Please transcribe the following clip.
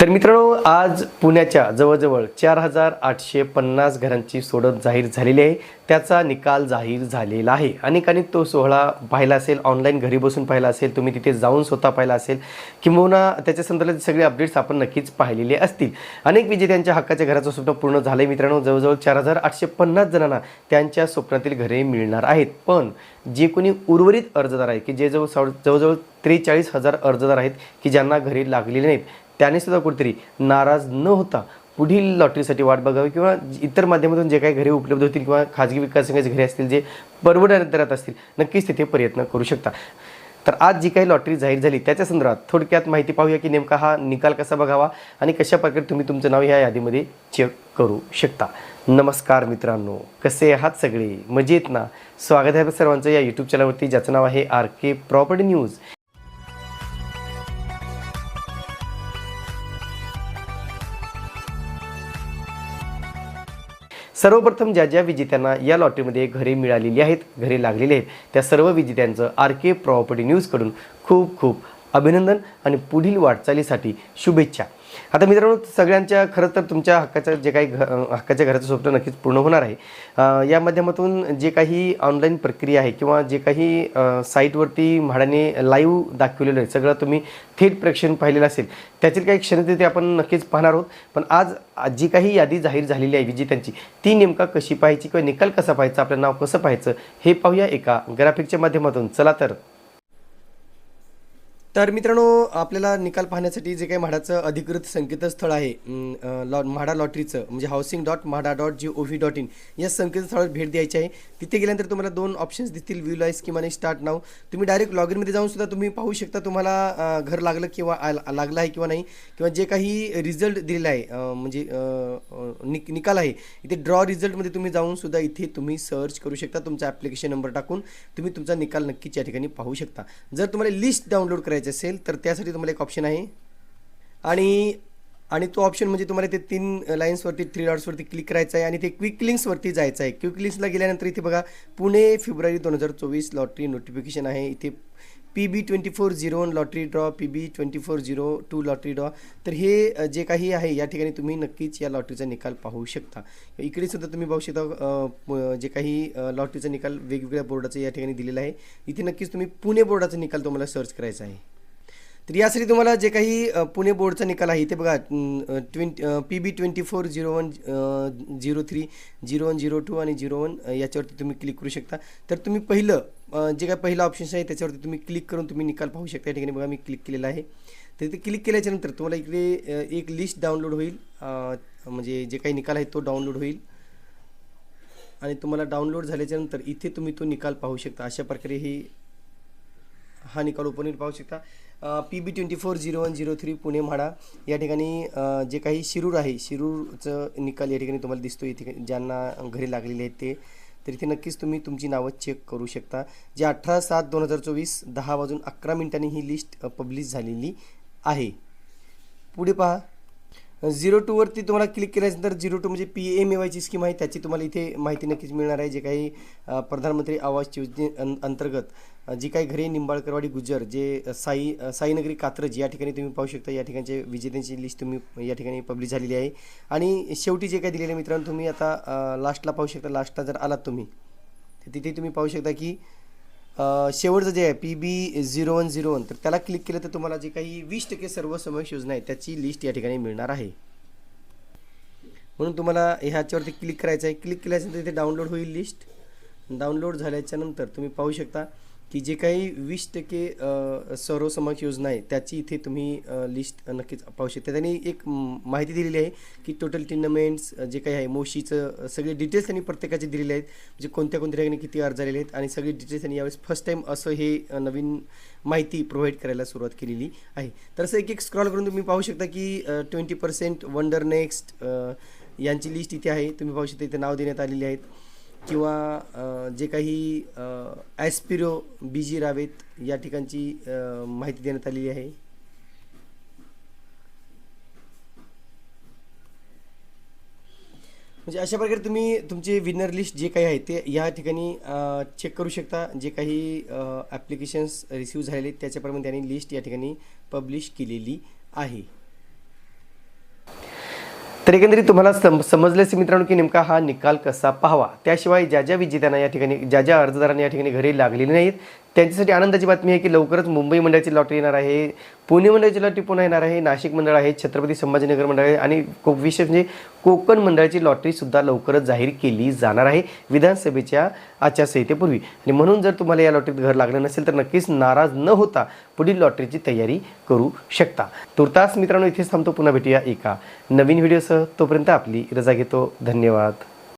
तर मित्रांनो आज पुण्याच्या जवळजवळ चार हजार आठशे पन्नास घरांची सोडत जाहीर झालेली आहे. त्याचा निकाल जाहीर झालेला आहे. अनेकांनी तो सोहळा पाहिला असेल ऑनलाईन घरी बसून पाहिला असेल तुम्ही तिथे जाऊन स्वतः पाहिला असेल किंवा त्याच्या संदर्भात सगळे अपडेट्स आपण नक्कीच पाहिलेले असतील. अनेक विजेत्यांच्या हक्काच्या घराचं स्वप्न पूर्ण झालं आहे मित्रांनो जवळजवळ चार हजार आठशे पन्नास जणांना त्यांच्या स्वप्नातील घरे मिळणार आहेत. पण जे कोणी उर्वरित अर्जदार आहेत की जे जवळ साव- जवळजवळ त्रेचाळीस हजार अर्जदार आहेत की ज्यांना घरे लागलेली नाहीत त्यानेसुद्धा कुठेतरी नाराज न होता पुढील लॉटरीसाठी वाट बघावी किंवा इतर माध्यमातून जे काही घरे उपलब्ध होतील किंवा खाजगी विकास संघाचे घरे असतील जे परवडणाऱ्या दरात असतील नक्कीच तिथे प्रयत्न करू शकता. तर आज जी काही लॉटरी जाहीर झाली त्याच्या संदर्भात थोडक्यात माहिती पाहूया की नेमका हा निकाल कसा बघावा आणि कशा प्रकारे तुम्ही तुमचं नाव ह्या यादीमध्ये चेक करू शकता. नमस्कार मित्रांनो कसे आहात सगळे? मजेत ना? स्वागत आहे सर्वांचं या यूट्यूब चॅनलवरती ज्याचं नाव आहे आर के प्रॉपर्टी न्यूज. सर्वप्रथम ज्या ज्या विजेत्यांना या लॉटरीमध्ये घरे मिळालेली आहेत घरे लागलेली आहेत त्या सर्व विजेत्यांचं आर के प्रॉपर्टी न्यूजकडून खूप खूप अभिनंदन आणि पुढील वाटचालीसाठी शुभेच्छा. आता मित्रांनो सगळ्यांच्या खरं तर तुमच्या हक्काच्या जे काही घ हक्काच्या घराचं स्वप्न नक्कीच पूर्ण होणार आहे. या माध्यमातून जे काही ऑनलाईन प्रक्रिया आहे किंवा जे काही साईटवरती म्हाडाने लाईव्ह दाखवलेलं आहे सगळं तुम्ही थेट प्रेक्षण पाहिलेलं असेल त्यातील काही क्षण तिथे आपण नक्कीच पाहणार आहोत. पण आज आज जी काही यादी जाहीर झालेली आहे विजेत्यांची ती नेमका कशी पाहायची किंवा निकाल कसा पाहायचा आपलं नाव कसं पाहायचं हे पाहूया एका ग्राफिकच्या माध्यमातून. चला तर. तर मित्रांनो आपल्याला निकाल पाहण्यासाठी जे काही म्हाडाचं अधिकृत संकेतस्थळ आहे लॉ म्हाडा लॉटरीचं म्हणजे housing dot MHADA dot G O V dot in या संकेतस्थळावर भेट द्यायची आहे. तिथे गेल्यानंतर तुम्हाला दोन ऑप्शन्स दिसतील व्ह्यू लाईस किंवा आणि स्टार्ट नाव तुम्ही डायरेक्ट लॉग इनमध्ये जाऊन सुद्धा तुम्ही पाहू शकता तुम्हाला घर लागलं किंवा लागलं आहे किंवा नाही किंवा जे काही रिझल्ट दिलेला आहे म्हणजे निक निकाल आहे इथे ड्रॉ रिझल्टमध्ये तुम्ही जाऊन सुद्धा इथे तुम्ही सर्च करू शकता तुमचा ॲप्लिकेशन नंबर टाकून तुम्ही तुमचा निकाल नक्कीच या ठिकाणी पाहू शकता. जर तुम्हाला लिस्ट डाउनलोड करायची असेल तर त्यासाठी तुम्हाला एक ऑप्शन आहे. आणि आणि तो ऑप्शन म्हणजे तुम्हाला ते तीन लाईन्सवरती थ्री डॉट्सवरती क्लिक करायचं आहे आणि ते क्विक लिंक्सवरती जायचं आहे. क्विक लिंक्सला गेल्यानंतर इथे बघा पुणे फेब्रुवारी दोन हजार चोवीस लॉटरी नोटिफिकेशन आहे. इथे P B twenty four zero one lottery draw P B twenty four zero two lottery draw. तर हे जे काही आहे या ठिकाणी तुम्ही नक्कीच या लॉटरीचा निकाल पाहू शकता. इकडे सुद्धा तुम्ही पाहू शकता जे काही लॉटरीचा निकाल वेगवेगळ्या बोर्डाचा या ठिकाणी दिलेला आहे. इथे नक्कीच तुम्ही पुणे बोर्डाचा निकाल तुम्हाला सर्च करायचा आहे. तर यासाठी तुम्हाला जे काही पुणे बोर्डचा निकाल आहे इथे बघा twenty P B twenty four zero one zero three zero one zero two आणि झिरो वन याच्यावरती तुम्ही क्लिक करू शकता. तर तुम्ही पहिलं जे काय पहिलं ऑप्शन्स आहे त्याच्यावरती तुम्ही क्लिक करून तुम्ही निकाल पाहू शकता. या ठिकाणी बघा मी क्लिक केलेला आहे. तर इथे क्लिक केल्याच्यानंतर तुम्हाला इकडे एक लिस्ट डाउनलोड होईल. म्हणजे जे काही निकाल आहे तो डाउनलोड होईल. आणि तुम्हाला डाउनलोड झाल्याच्यानंतर इथे तुम्ही तो निकाल पाहू शकता. अशा प्रकारे ही हा निकाल ओपन पाहू शकता. P B twenty four zero one zero three Pune MHADA या ठिकाणी जे काही शिरूर आहे शिरूरचं निकाल या ठिकाणी तुम्हाला दिसतो इथे ज्यांना घरी लागलेले आहेत ते तर इथे नक्कीच तुम्ही तुमची नावं चेक करू शकता. जे अठरा सात दोन हजार चोवीस दहा वाजून अकरा मिनिटांनी ही लिस्ट पब्लिश झालेली आहे. पुढे पहा. झिरो टूवरती तुम्हाला क्लिक केल्यानंतर झिरो टू म्हणजे पी एम ए वायची स्कीम आहे त्याची तुम्हाला इथे माहिती नक्कीच मिळणार आहे जे काही प्रधानमंत्री आवास योजने अं- अंतर्गत जी काही घरे निंबाळकरवाडी गुजर जे साई साईनगरी कात्रज या ठिकाणी तुम्ही पाहू शकता या ठिकाणचे विजेत्यांची लिस्ट तुम्ही या ठिकाणी पब्लिश झालेली आहे. आणि शेवटी जे काही दिलेले मित्रांनो तुम्ही आता लास्टला पाहू शकता लास्टला जर आलात तुम्ही तर तिथे तुम्ही पाहू शकता की शेवटचं जे आहे P B zero one zero one तर त्याला क्लिक केलं तर तुम्हाला जे काही वीस टक्के सर्व समावेश योजना आहे त्याची लिस्ट या ठिकाणी मिळणार आहे. म्हणून तुम्हाला ह्याच्यावरती क्लिक करायचं आहे. क्लिक केल्यानंतर इथे डाउनलोड होईल लिस्ट डाउनलोड झाल्याच्यानंतर तुम्ही पाहू शकता. की जे काही वीस टक्के सर्वसमाज योजना आहे त्याची इथे तुम्ही लिस्ट नक्कीच पाहू शकता. त्यांनी एक माहिती दिलेली आहे की टोटल टिर्नामेंट्स जे काही आहे मोशीचं सगळे डिटेल्स त्यांनी प्रत्येकाचे दिलेले आहेत. म्हणजे कोणत्या कोणत्या ठिकाणी किती अर्ज झालेले आहेत आणि सगळे डिटेल्स त्यांनी यावेळेस फर्स्ट टाईम असं हे नवीन माहिती प्रोव्हाइड करायला सुरुवात केलेली आहे. तर असं एक एक स्क्रॉल करून तुम्ही पाहू शकता की ट्वेंटी पर्सेंट वंडर नेक्स्ट यांची लिस्ट इथे आहे. तुम्ही पाहू शकता इथे नाव देण्यात आलेली आहेत. किंवा जे काही ॲस्पिरो बी जी रावेत या ठिकाणची माहिती देण्यात आलेली आहे. म्हणजे अशा प्रकारे तुम्ही तुमचे विनर लिस्ट जे काही आहे ते या ठिकाणी चेक करू शकता. जे काही ॲप्लिकेशन्स रिसीव झालेले आहेत त्याच्याप्रमाणे त्यांनी लिस्ट या ठिकाणी पब्लिश केलेली आहे. तर एकंदरीत तुम्हाला सम समजले असेल मित्रांनो की नेमका हा निकाल कसा पाहावा? त्याशिवाय ज्या ज्या विजेत्यांना या ठिकाणी ज्या ज्या अर्जदारांना या ठिकाणी घरी लागलेली नाहीत त्यांच्यासाठी आनंदाची बातमी आहे की लवकरच मुंबई मंडळाची लॉटरी येणार आहे. पुणे मंडळाची लॉटरी पुन्हा येणार आहे. नाशिक मंडळ आहे छत्रपती संभाजीनगर मंडळ आहे आणि को विशेष म्हणजे कोकण मंडळाची लॉटरीसुद्धा लवकरच जाहीर केली जाणार आहे विधानसभेच्या आचारसंहितेपूर्वी. आणि म्हणून जर तुम्हाला या लॉटरीत घर लागलं नसेल तर नक्कीच नाराज न होता पुढील लॉटरीची तयारी करू शकता. तुर्तास मित्रांनो इथेच थांबतो. पुन्हा भेटूया एका नवीन व्हिडिओसह तोपर्यंत आपली रजा घेतो. धन्यवाद.